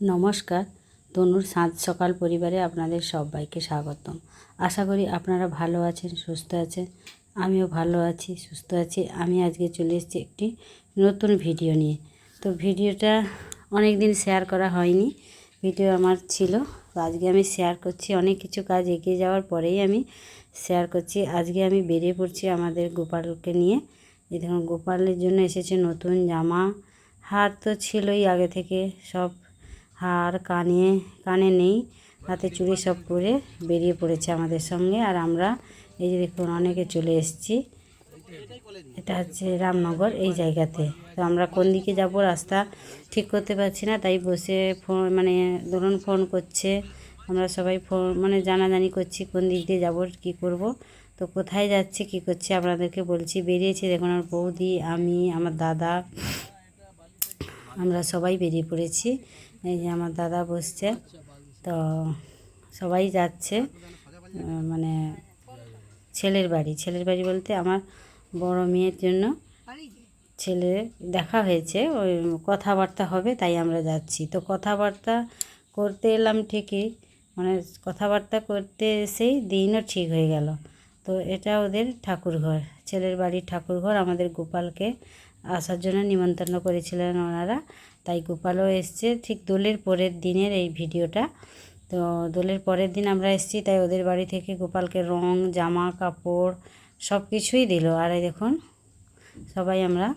নমস্কার। তনুর সাঁজ সকাল পরিবারে আপনাদের সবাইকে স্বাগতম। আশা করি আপনারা ভালো আছেন, সুস্থ আছেন। আমিও ভালো আছি, সুস্থ আছি। আমি আজকে চলে এসেছি একটি নতুন ভিডিও নিয়ে। তো ভিডিওটা অনেক দিন শেয়ার করা হয়নি। ভিডিও আমার ছিল। তো আজকে আমি শেয়ার করছি, অনেক কিছু কাজ এগিয়ে যাওয়ার পরেই আমি শেয়ার করছি। আজকে আমি বেরিয়ে পড়ছি আমাদের গোপালকে নিয়ে। এই দেখুন, গোপালের জন্য এসেছে নতুন জামা। হার তো ছিলই আগে থেকে, সব হার কানে কানে নেই। হাতে চুড়ি সব পরে বেরিয়ে পড়েছে আমাদের সঙ্গে। আর আমরা এই যে দেখুন, অনেকে চলে এসেছি। এটা হচ্ছে রামনগর এই জায়গাতে। তো আমরা কোন দিকে যাব রাস্তা ঠিক করতে পারছি না, তাই বসে ফোন মানে ধরুন ফোন করছে। আমরা সবাই ফোন মানে জানাজানি করছি কোন দিক দিয়ে যাব, কী করব। তো কোথায় যাচ্ছে, কী করছে আপনাদেরকে বলছি। বেরিয়েছি, দেখুন আমার বৌদি, আমি, আমার দাদা, আমরা সবাই বেরিয়ে পড়েছি। এই যে আমার দাদা বসছে। তো সবাই যাচ্ছে। মানে ছেলের বাড়ি। ছেলের বাড়ি বলতে আমার বড় মেয়ের জন্য ছেলে দেখা হয়েছে। ওই কথাবার্তা হবে, তাই আমরা যাচ্ছি। তো কথাবার্তা করতে এলাম ঠিকই। মানে কথাবার্তা করতে এসেই দিনও ঠিক হয়ে গেল। তো এটা ওদের ঠাকুরঘর। ছেলের বাড়ির ঠাকুরঘর আমাদের গোপালকে আসার জন্য নিমন্ত্রণ করেছিলেন ওনারা। তাই গোপালও এসছে। ঠিক দোলের পরের দিনের এই ভিডিওটা। তো দোলের পরের দিন আমরা এসেছি, তাই ওদের বাড়ি থেকে গোপালকে রং, জামা, কাপড় সব কিছুই দিল। আর এই দেখুন, সবাই আমরা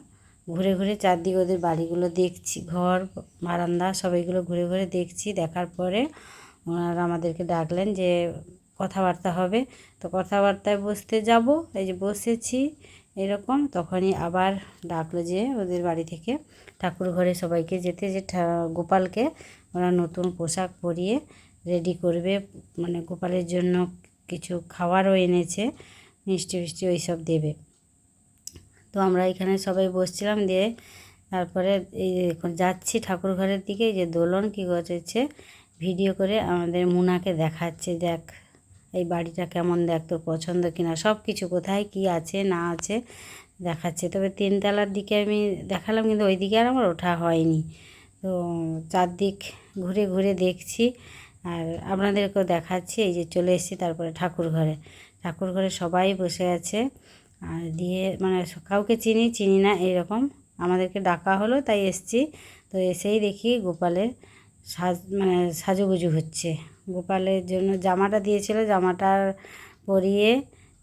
ঘুরে ঘুরে চারদিকে ওদের বাড়িগুলো দেখছি। ঘর, বারান্দা সবাইগুলো ঘুরে ঘুরে দেখছি। দেখার পরে ওনারা আমাদেরকে ডাকলেন যে কথাবার্তা হবে। তো কথাবার্তায় বসতে যাব। এই যে বসেছি এরকম তখনই আবার ডাকলো যে ওদের বাড়ি থেকে। ঠাকুর ঘরে সবাইকে যেতে যে গোপালকে ওরা নতুন পোশাক পরিয়ে রেডি করবে। মানে গোপালের জন্য কিছু খাবারও এনেছে, মিষ্টি ফিষ্টি ওই সব দেবে। তো আমরা এখানে সবাই বসছিলাম দিয়ে তারপরে এই যাচ্ছি ঠাকুর ঘরের দিকে যে দোলন কী করেছে ভিডিও করে আমাদের মুনাকে দেখাচ্ছে, দেখ। এই বাড়িটা কেমন দেখ তোর পছন্দ কিনা সব কিছু কোথায়, কি আছে, না আছে দেখাচ্ছে। তবে তিনতলার দিকে আমি দেখালাম, কিন্তু ওই দিকে আর আমার ওঠা হয়নি। তো চারদিক ঘুরে ঘুরে দেখছি, আর আপনাদেরকেও দেখাচ্ছি। এই যে চলে এসেছি তারপরে ঠাকুর ঘরে ঠাকুর ঘরে সবাই বসে আছে, আর দিয়ে মানে কাউকে চিনি চিনি না, এরকম। আমাদেরকে ডাকা হলো, তাই এসছি। তো এসেই দেখি গোপালের সাজ মানে সাজুগুজু হচ্ছে। গোপালের জন্য জামাটা দিয়েছিল জামাটার পরিয়ে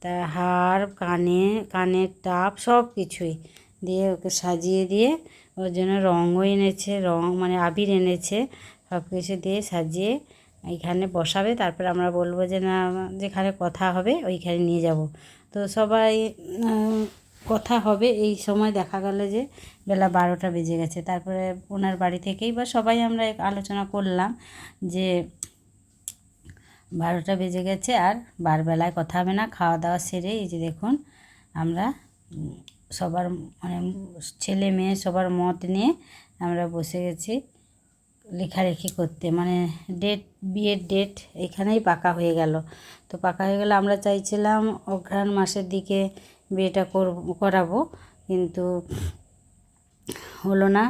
তার হার, কানে, কানের টাপ সব কিছুই দিয়ে ওকে সাজিয়ে দিয়ে ওর জন্য রঙও এনেছে রং মানে আবির এনেছে, সব কিছু দিয়ে সাজিয়ে এইখানে বসাবে। তারপর আমরা বলব যে, না, যেখানে কথা হবে, ওইখানে নিয়ে যাব। তো সবাই কথা হবে, এই সময় দেখা গেল যে বেলা বারোটা বেজে গেছে। তারপরে ওনার বাড়ি থেকেই বা সবাই আমরা আলোচনা করলাম যে বারোটা বেজে গেছে আর বারবেলায় কথা হবে না, খাওয়া দাওয়া সেরে এই যে দেখুন আমরা সবার মানে ছেলে মেয়ে সবার মত নিয়ে আমরা বসে গেছি লেখালেখি করতে। মানে ডেট, বিয়ের ডেট এখানেই পাকা হয়ে গেল। তো পাকা হয়ে গেলে আমরা চাইছিলাম অঘ্রাণ মাসের দিকে বিয়েটা করব। কিন্তু হলো না।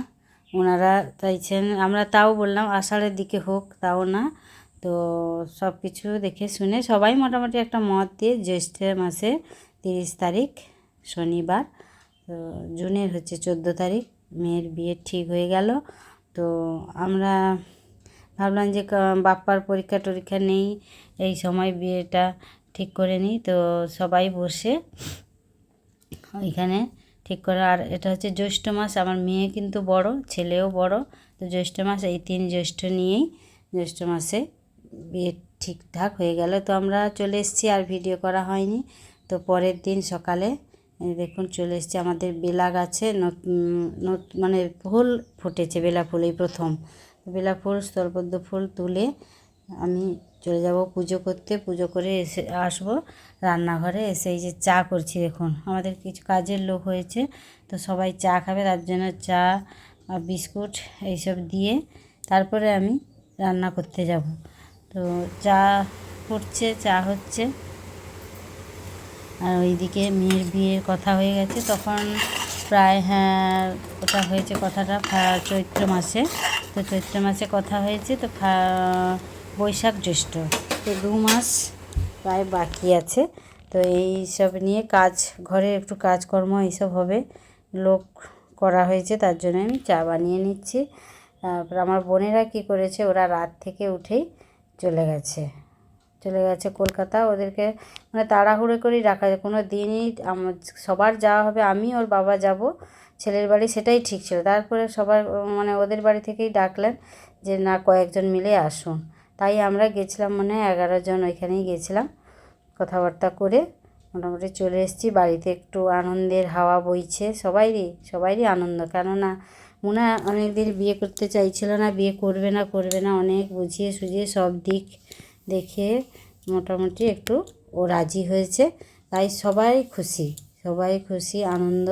ওনারা চাইছেন, আমরা তাও বললাম, আষাঢ়ের দিকে হোক, তাও না। তো সব কিছু দেখে শুনে সবাই মোটামুটি একটা মত দিয়ে জ্যৈষ্ঠ মাসে তিরিশ তারিখ, শনিবার, তো জুনের হচ্ছে চোদ্দ তারিখ, মেয়ের বিয়ে ঠিক হয়ে গেল। তো আমরা ভাবলাম যে বাপ্পার পরীক্ষা টরীক্ষা নেই, এই সময় বিয়েটা ঠিক করে নিই। তো সবাই বসে ওইখানে ঠিক করে, আর এটা হচ্ছে জ্যৈষ্ঠ মাস, আমার মেয়ে কিন্তু বড়, ছেলেও বড়। তো জ্যৈষ্ঠ মাস, এই তিন জ্যৈষ্ঠ নিয়েই জ্যৈষ্ঠ মাসে বিয়ে ঠিকঠাক হয়ে গেল। তো আমরা চলে এসেছি, আর ভিডিও করা হয়নি। তো পরের দিন সকালে দেখুন, চলে এসেছি। আমাদের বেলা গাছে নত- মানে ফুল ফুটেছে, বেলা ফুল, এই প্রথম। বেলা ফুল, স্থলপদ্ম ফুল তুলে আমি চলে যাব পুজো করতে। পুজো করে এসে আসব। রান্নাঘরে এসে এই যে চা করছি দেখুন। আমাদের কিছু কাজের লোক হয়েছে, তো সবাই চা খাবে, তার জন্য চা বিস্কুট এইসব দিয়ে তারপরে আমি রান্না করতে যাব। তো চা করছে, চা হচ্ছে। আর ওইদিকে মেয়ের বিয়ের কথা হয়ে গেছে, তখন প্রায় হ্যাঁ ওটা হয়েছে কথাটা চৈত্র মাসে। তো চৈত্র মাসে কথা হয়েছে, তো বৈশাখ জ্যৈষ্ঠ। তো দু মাস প্রায় বাকি আছে। তো এই সব নিয়ে কাজ, ঘরে একটু কাজকর্ম এইসব হবে। লোক করা হয়েছে, তার জন্য আমি চা বানিয়ে নিচ্ছি। তারপর আমার বোনেরা কী করেছে, ওরা রাত থেকে উঠেই চলে গেছে। চলে গেছে কলকাতা, ওদেরকে মানে তাড়াহুড়ো করেই রাখা যায়। কোনো দিনই আমার, সবার যাওয়া হবে, আমি ওর বাবা যাব। ছেলের বাড়ি সেটাই ঠিক ছিল। তারপরে সবার মানে ওদের বাড়ি থেকেই ডাকলেন যে, না, কয়েকজন মিলে আসুন। তাই আমরা গেছিলাম মানে এগারো জন ওইখানেই গেছিলাম কথাবার্তা করে। মোটামুটি চলে এসেছি, বাড়িতে একটু আনন্দের হাওয়া বইছে সবাইরই সবাইরই আনন্দ। কেননা মুনা অনেক দিন বিয়ে করতে চাইছিল না, বিয়ে করবে না করবে না, অনেক বুঝিয়ে সুঝিয়ে সব দিক দেখে মোটামুটি একটু ও রাজি হয়েছে। তাই সবাই খুশি সবাই খুশি, আনন্দ।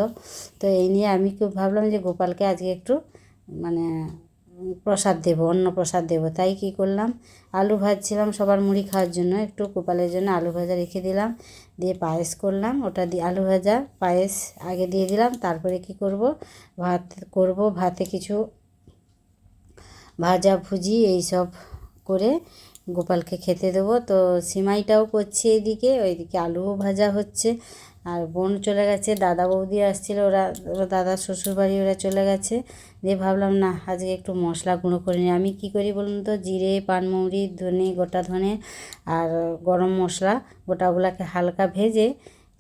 তো এই নিয়ে আমি খুব ভাবলাম যে গোপালকে আজকে একটু মানে প্রসাদ দেবো, অন্ন প্রসাদ দেবো। তাই কী করলাম? আলু ভাজছিলাম সবার মুড়ি খাওয়ার জন্য, একটু গোপালের জন্য আলু ভাজা রেখে দিলাম। দিয়ে পায়েস করলাম, ওটা দিয়ে আলু ভাজা, পায়েস আগে দিয়ে দিলাম, তারপরে কি করব? ভাত করব, ভাতে কিছু ভাজা ভুজি এইসব করে গোপালকে খেতে দেবো। তো সিমাইটাও করছি এইদিকে ওইদিকে আলুও ভাজা হচ্ছে। আর বোন চলে গেছে, দাদা বৌদি আসছিল, ওরা ওরা দাদার শ্বশুরবাড়ি, ওরা চলে গেছে। দিয়ে ভাবলাম, না, আজকে একটু মশলা গুঁড়ো করে নিই। আমি কী করি বলুন তো, জিরে, পানমৌরি, ধনে গোটা ধনে আর গরম মশলা গোটাগুলোকে হালকা ভেজে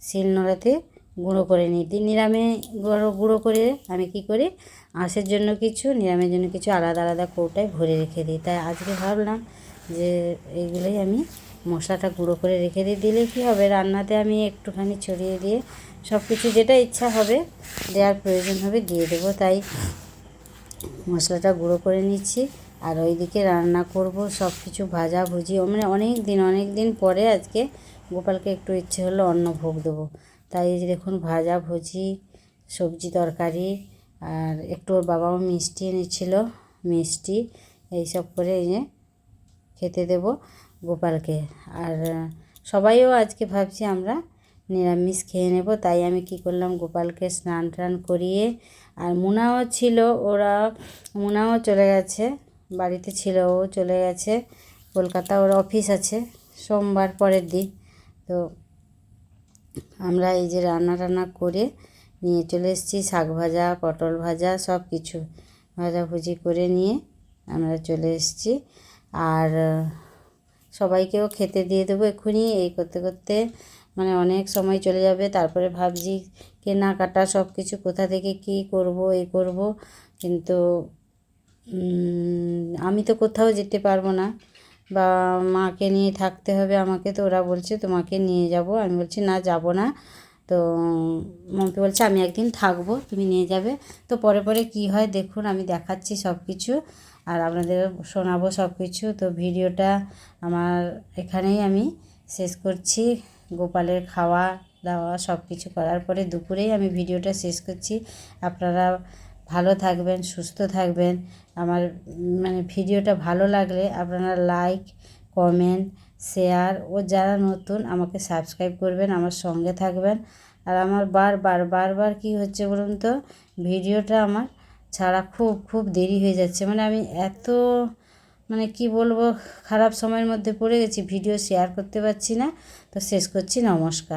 শিলনোড়াতে গুঁড়ো করে নিই। দিয়ে নিরামে গুঁড়ো গুঁড়ো করে আমি কী করি, আঁশের জন্য কিছু, নিরামের জন্য কিছু আলাদা আলাদা কৌটায় ভরে রেখে দিই। তাই আজকে ভাবলাম যে এইগুলোই আমি মশলাটা গুঁড়ো করে রেখে দিয়ে দিলে কি হবে? রান্নাতে আমি একটুখানি ছড়িয়ে দিয়ে সব কিছু যেটা ইচ্ছা হবে দেওয়ার প্রয়োজন হবে দিয়ে দেবো। তাই মশলাটা গুঁড়ো করে নিচ্ছি আর ওইদিকে রান্না করব সব কিছু ভাজা। ভুজি মানে অনেক দিন অনেক দিন পরে আজকে গোপালকে একটু ইচ্ছে হলো অন্ন ভোগ দেবো। তাই দেখুন ভাজা ভুজি, সবজি তরকারি আর একটু ওর বাবাও মিষ্টি এনেছিল, মিষ্টি, এইসব করে এনে খেতে দেব। গোপালকে। আর সবাইও আজকে ভাবছি আমরা নিরামিষ খেয়ে নেব। তাই আমি কি করলাম, গোপালকে স্নান টান করিয়ে, আর মুনাও ছিল, ওরা, মুনাও চলে গেছে, বাড়িতে ছিল, ও চলে গেছে, কলকাতা, ওর অফিস আছে, সোমবার পরের দিন। তো আমরা এই যে রান্না টান্না করে নিয়ে চলে এসেছি, শাক ভাজা, পটল ভাজা সব কিছু ভাজাভুজি করে নিয়ে আমরা চলে এসেছি। আর সবাইকেও খেতে দিয়ে দেবো এক্ষুনি। এই করতে করতে মানে অনেক সময় চলে যাবে। তারপরে ভাবছি কেনাকাটা সব কিছু কোথা থেকে কী করব এই করব। কিন্তু আমি তো কোথাও যেতে পারব না। বা মাকে নিয়ে থাকতে হবে আমাকে তো ওরা বলছে তোমাকে নিয়ে যাব। আমি বলছি না, যাব না। তো মমকে বলছে, আমি একদিন থাকব, তুমি নিয়ে যাবে। তো পরে পরে কি হয় দেখুন, আমি দেখাচ্ছি সব কিছু আর আপনাদের শোনাবো সব কিছু তো ভিডিওটা আমার এখানেই আমি শেষ করছি। গোপালের খাওয়া দাওয়া সব কিছু করার পরে দুপুরেই আমি ভিডিওটা শেষ করছি। আপনারা ভালো থাকবেন, সুস্থ থাকবেন। আমার মানে ভিডিওটা ভালো লাগলে আপনারা লাইক, কমেন্ট, শেয়ার ও যারা নতুন আমাকে সাবস্ক্রাইব করবেন, আমার সঙ্গে থাকবেন। আর আমার বারবার বারবার কি হচ্ছে বলুন তো? ভিডিওটা আমার ছাড়া খুব খুব দেরি হয়ে যাচ্ছে। মানে আমি এত মানে কি বলব, খারাপ সময়ের মধ্যে পড়ে গেছি, ভিডিও শেয়ার করতে পারছি না। তো শেষ করছি, নমস্কার।